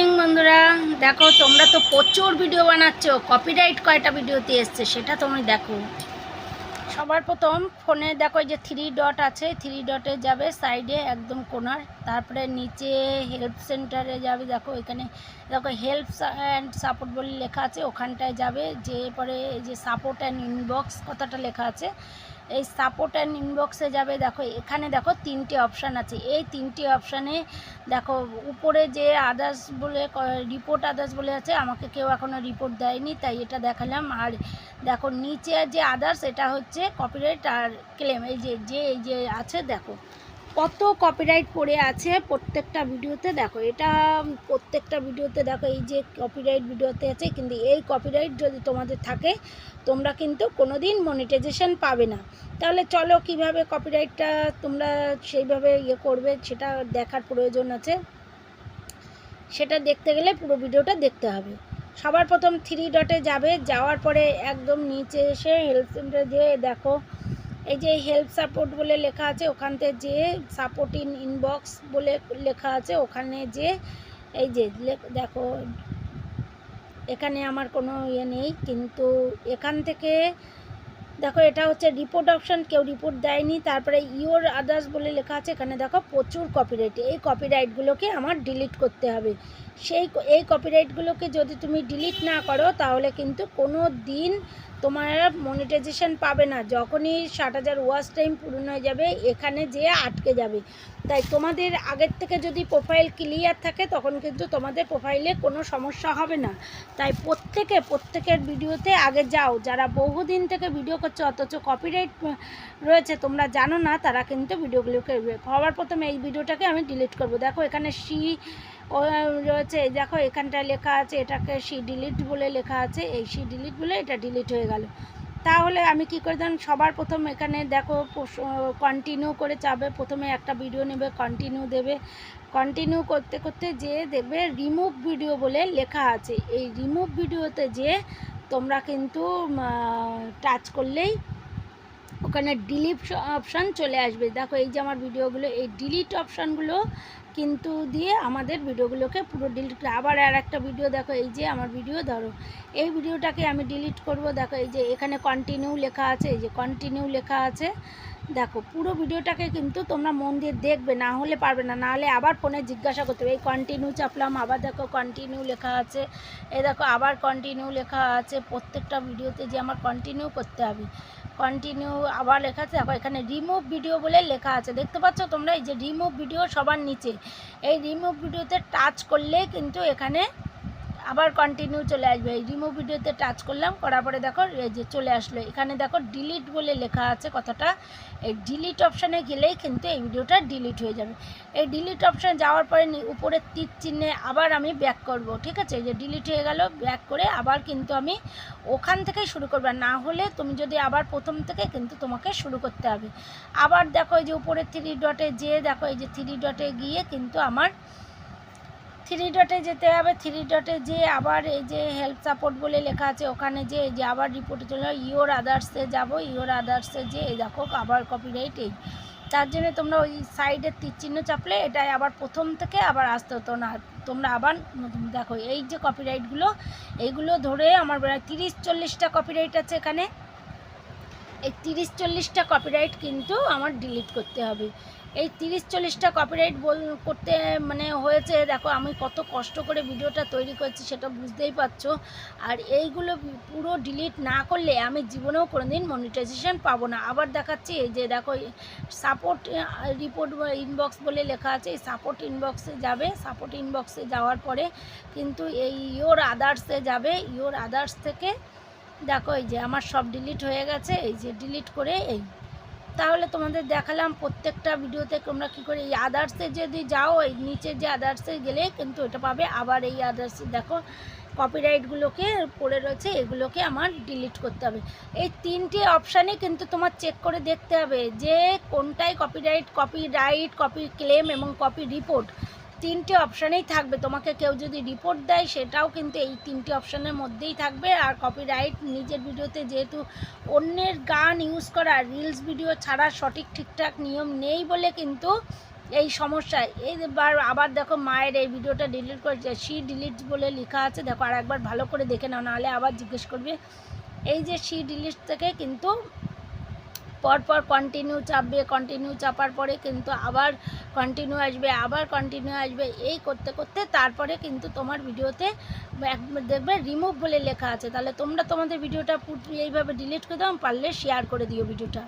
Morning বন্ধুরা। দেখো, তোমরা তো প্রচুর ভিডিও বানাচ্ছ। কপিরাইট কয়টা ভিডিওতে এসছে সেটা তুমি দেখো। সবার প্রথম ফোনে দেখো যে থ্রি ডট আছে। থ্রি ডটে যাবে সাইডে একদম কোনার তারপরে নিচে হেল্প সেন্টারে যাবে। দেখো, এখানে দেখো হেল্প অ্যান্ড সাপোর্ট বলে লেখা আছে। ওখানটায় যাবে যে পরে যে সাপোর্ট অ্যান্ড ইনবক্স কথাটা লেখা আছে। এই সাপোর্ট অ্যান্ড ইনবক্সে যাবে। দেখো, এখানে দেখো তিনটে অপশান আছে। এই তিনটে অপশানে দেখো, উপরে যে আদার্স বলে রিপোর্ট আদার্স বলে আছে, আমাকে কেউ এখনও রিপোর্ট দেয়নি, তাই এটা দেখালাম। আর দেখো, নিচে যে আদার্স এটা হচ্ছে কপিরাইট আর ক্লেম এই যে যে, এই যে আছে, দেখো। কত কপিরাইট পড়ে আছে প্রত্যেকটা ভিডিওতে? দেখো, এটা প্রত্যেকটা ভিডিওতে দেখো, এই যে কপিরাইট ভিডিওতে আছে, কিন্তু এই কপিরাইট যদি তোমাদের থাকে, তোমরা কিন্তু কোনো দিন মনিটাইজেশন পাবে না। তাহলে চলো, কীভাবে কপিরাইটটা তোমরা সেইভাবে ইয়ে করবে, সেটা দেখার প্রয়োজন আছে। সেটা দেখতে গেলে পুরো ভিডিওটা দেখতে হবে। সবার প্রথম থ্রি ডটে যাবে, যাওয়ার পরে একদম নিচে এসে হেলথ সেন্টারে যেয়ে দেখো এই যে হেল্প সাপোর্ট বলে লেখা আছে ওখান থেকে যে সাপোর্ট ইন ইনবক্স বলে লেখা আছে, ওখানে যে এই যে দেখো, এখানে আমার কোনো ইয়ে নেই, কিন্তু এখান থেকে দেখো, এটা হচ্ছে রিপোর্ট অপশান কেউ রিপোর্ট দেয়নি। তারপরে ইওর আদার্স বলে লেখা আছে, এখানে দেখো প্রচুর কপিরাইট এই কপিরাইটগুলোকে আমার ডিলিট করতে হবে। সেই এই কপিরাইটগুলোকে যদি তুমি ডিলিট না করো, তাহলে কিন্তু কোনো দিন তোমার মনিটাইজেশন পাবে না। যখনই ষাট হাজার ওয়াচ টাইম পূরণ হয়ে যাবে, এখানে যেয়ে আটকে যাবে। তাই তোমাদের আগের থেকে যদি প্রোফাইল ক্লিয়ার থাকে, তখন কিন্তু তোমাদের প্রোফাইলে কোনো সমস্যা হবে না। তাই প্রত্যেকে, প্রত্যেকের ভিডিওতে আগে যাও। যারা বহুদিন থেকে ভিডিও করছে, অথচ কপিরাইট রয়েছে, তোমরা জানো না, তারা কিন্তু ভিডিওগুলোকে, হওয়ার প্রথমে এই ভিডিওটাকে আমি ডিলিট করব। দেখো, এখানে সি ও রয়েছে দেখো, এখানটায় লেখা আছে, এটাকে সি ডিলিট বলে লেখা আছে, এই সি ডিলিট বলে এটা ডিলিট হয়ে গেল। তাহলে আমি কি করে দেন সবার প্রথম এখানে দেখো কন্টিনিউ করে চাবে প্রথমে একটা ভিডিও নেবে কন্টিনিউ দেবে। কন্টিনিউ করতে করতে যে দেখবে রিমুভ ভিডিও বলে লেখা আছে। এই রিমুভ ভিডিওতে যে তোমরা কিন্তু টাচ করলেই ওখানে ডিলিট অপশান চলে আসবে। দেখো, এই যে আমার ভিডিওগুলো এই ডিলিট অপশানগুলো কিন্তু দিয়ে আমাদের ভিডিওগুলোকে পুরো ডিলিট করে আবার আর একটা ভিডিও দেখো, এই যে আমার ভিডিও ধরো। এই ভিডিওটাকে আমি ডিলিট করব, দেখো, এই যে এখানে কন্টিনিউ লেখা আছে, এই যে কন্টিনিউ লেখা আছে। দেখো, পুরো ভিডিওটাকে কিন্তু তোমরা মন দিয়ে দেখবে, না হলে পারবে না। না হলে আবার ফোনে জিজ্ঞাসা করতে হবে, এই কন্টিনিউ চাপলাম, আবার দেখো কন্টিনিউ লেখা আছে এই দেখো আবার কন্টিনিউ লেখা আছে। প্রত্যেকটা ভিডিওতে যে আমার কন্টিনিউ করতে হবে। কন্টিনিউ আবার লেখা আছে দেখো এখানে রিমুভ ভিডিও বলে লেখা আছে। দেখতে পাচ্ছ তোমরা এই যে রিমুভ ভিডিও সবার নিচে। এই রিমুভ ভিডিওতে টাচ করলে কিন্তু এখানে আবার কন্টিনিউ চলে আসবে। এই রিমুভ ভিডিওতে টাচ করলাম, করার পরে দেখো, এই যে চলে আসলো। এখানে দেখো ডিলিট বলে লেখা আছে কথাটা। এই ডিলিট অপশানে গেলেই কিন্তু এই ভিডিওটা ডিলিট হয়ে যাবে। এই ডিলিট অপশানে যাওয়ার পরে উপরের তীর চিহ্নে আবার আমি ব্যাক করব, ঠিক আছে? এই যে ডিলিট হয়ে গেল ব্যাক করে আবার কিন্তু আমি ওখান থেকেই শুরু করবে। না হলে তুমি যদি আবার প্রথম থেকে কিন্তু তোমাকে শুরু করতে হবে। আবার দেখো, এই যে উপরে থ্রি ডটে যেয়ে দেখো, এই যে থ্রি ডটে গিয়ে কিন্তু আমার থ্রি ডটে যেতে হবে থ্রি ডটে যে আবার এই যে হেল্প সাপোর্ট বলে লেখা আছে, ওখানে যে যে আবার রিপোর্টে চলে ইওর আদার্সে যাব ইওর আদার্সে যে দেখো আবার কপিরাইট এই। তার জন্য তোমরা ওই সাইডের তীর চিহ্ন চাপলে এটাই আবার প্রথম থেকে আবার আসতে হতো না, তোমরা আবার নতুন দেখো, এই যে কপিরাইটগুলো এইগুলো ধরে আমার প্রায় তিরিশ চল্লিশটা কপিরাইট আছে এখানে। এই তিরিশ চল্লিশটা কপিরাইট কিন্তু আমার ডিলিট করতে হবে। এই তিরিশ চল্লিশটা কপিরাইট বল, করতে মানে হয়েছে, দেখো আমি কত কষ্ট করে ভিডিওটা তৈরি করছি সেটা বুঝতেই পারছ। আর এইগুলো পুরো ডিলিট না করলে আমি জীবনেও কোনো দিন মনিটাইজেশন পাবো না। আবার দেখাচ্ছি এই যে দেখো সাপোর্ট রিপোর্ট ইনবক্স বলে লেখা আছে, এই সাপোর্ট ইনবক্সে যাবে। সাপোর্ট ইনবক্সে যাওয়ার পরে কিন্তু এই ইওর আদার্সে যাবে। ইওর আদার্স থেকে দেখো, এই যে আমার সব ডিলিট হয়ে গেছে, এই যে ডিলিট করে এই। তাহলে তোমাদের দেখালাম প্রত্যেকটা ভিডিওতে তোমরা কী করে এই আদার্সে যদি যাও, এই নিচে যে আদার্সে গেলে কিন্তু এটা পাবে। আবার এই আদার্সে দেখো কপিরাইটগুলোকে পড়ে রয়েছে, এগুলোকে আমার ডিলিট করতে হবে। এই তিনটে অপশানে কিন্তু তোমার চেক করে দেখতে হবে যে কোনটায় কপিরাইট কপিরাইট কপি ক্লেম এবং কপি রিপোর্ট তিনটে অপশানেই থাকবে। তোমাকে কেউ যদি রিপোর্ট দেয়, সেটাও কিন্তু এই তিনটে অপশানের মধ্যেই থাকবে। আর কপিরাইট নিজের ভিডিওতে যেহেতু অন্যের গান ইউজ করা রিলস ভিডিও ছাড়া সঠিক ঠিকঠাক নিয়ম নেই বলে কিন্তু এই সমস্যা। এইবার আবার দেখো মায়ের এই ভিডিওটা ডিলিট করেছে। সি ডিলিট বলে লেখা আছে। দেখো আর একবার ভালো করে দেখে নাও, নাহলে আবার জিজ্ঞেস করবে। এই যে সি ডিলিট থেকে কিন্তু পরপর কন্টিনিউ চাপবে কন্টিনিউ চাপার পরে কিন্তু আবার কন্টিনিউ আসবে, আবার কন্টিনিউ আসবে, এই করতে করতে তারপরে কিন্তু তোমার ভিডিওতে দেখবে রিমুভ বলে লেখা আছে। তাহলে তোমরা তোমাদের ভিডিওটা এইভাবে ডিলিট করে দাও, পারলে শেয়ার করে দিও ভিডিওটা।